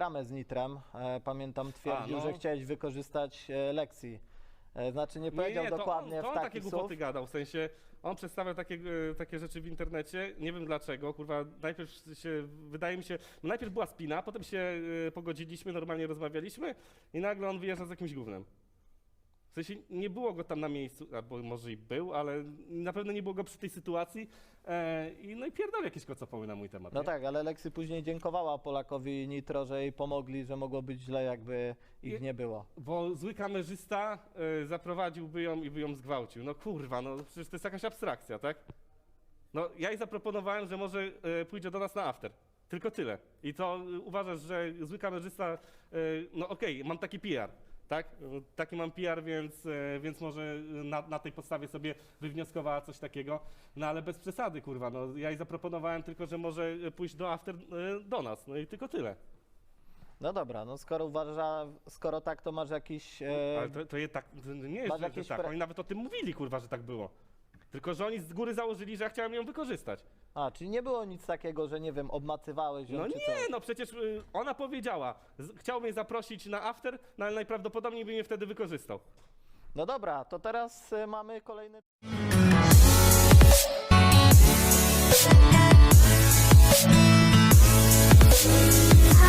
Ramę z Nitrem, e, pamiętam, twierdził, no. że chciałeś wykorzystać e, lekcji. E, znaczy nie powiedział to dokładnie on, to w on taki takie słów. głupoty gadał, w sensie on przedstawiał takie, e, takie rzeczy w internecie, nie wiem dlaczego, kurwa, najpierw się, wydaje mi się, no najpierw była spina, potem się e, pogodziliśmy, normalnie rozmawialiśmy i nagle on wyjeżdża z jakimś gównem. W sensie nie było go tam na miejscu, albo może i był, ale na pewno nie było go przy tej sytuacji e, i no i pierdol jakieś kocopoły na mój temat. No nie? tak, ale Lexi później dziękowała Polakowi Nitro, że jej pomogli, że mogło być źle, jakby ich I- nie było. Bo zły kamerzysta e, zaprowadziłby ją i by ją zgwałcił. No kurwa, no przecież to jest jakaś abstrakcja, tak? No ja jej zaproponowałem, że może e, pójdzie do nas na after. Tylko tyle. I to e, uważasz, że zły kamerzysta, e, no okej, mam taki PR, tak? E, Taki mam PR, więc, e, więc może na, na tej podstawie sobie wywnioskowała coś takiego. No ale bez przesady, kurwa. No, ja jej zaproponowałem tylko, że może pójść do after e, do nas. No i tylko tyle. No dobra, no skoro uważa, skoro tak, to masz jakiś... E, Ale to, to je tak, to nie jest, że, że tak. Oni nawet o tym mówili, kurwa, że tak było. Tylko, że oni z góry założyli, że ja chciałem ją wykorzystać. A, czyli nie było nic takiego, że nie wiem, obmacywałeś ją No czy nie, coś? no przecież y, ona powiedziała, z, chciał mnie zaprosić na after, no ale najprawdopodobniej by mnie wtedy wykorzystał. No dobra, to teraz e, mamy kolejny...